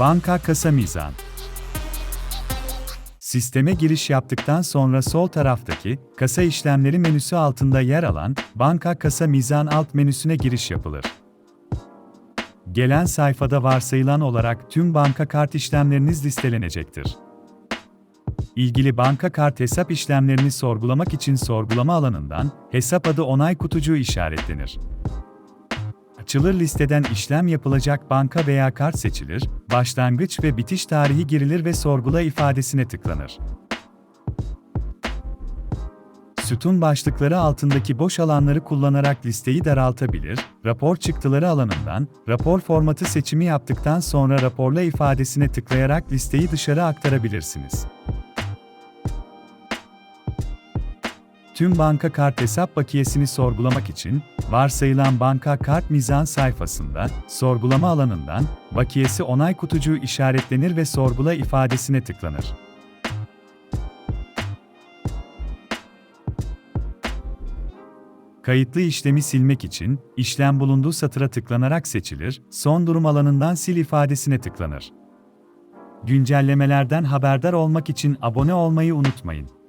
Banka kasa mizan. Sisteme giriş yaptıktan sonra sol taraftaki kasa işlemleri menüsü altında yer alan banka kasa mizan alt menüsüne giriş yapılır. Gelen sayfada varsayılan olarak tüm banka kart işlemleriniz listelenecektir. İlgili banka kart hesap işlemlerini sorgulamak için sorgulama alanından hesap adı onay kutucuğu işaretlenir. Açılır listeden işlem yapılacak banka veya kart seçilir, başlangıç ve bitiş tarihi girilir ve sorgula ifadesine tıklanır. Sütun başlıkları altındaki boş alanları kullanarak listeyi daraltabilir, rapor çıktıları alanından, rapor formatı seçimi yaptıktan sonra raporla ifadesine tıklayarak listeyi dışarı aktarabilirsiniz. Tüm banka kart hesap bakiyesini sorgulamak için, varsayılan banka kart mizan sayfasında, sorgulama alanından, bakiyesi onay kutucuğu işaretlenir ve sorgula ifadesine tıklanır. Kayıtlı işlemi silmek için, işlem bulunduğu satıra tıklanarak seçilir, son durum alanından sil ifadesine tıklanır. Güncellemelerden haberdar olmak için abone olmayı unutmayın.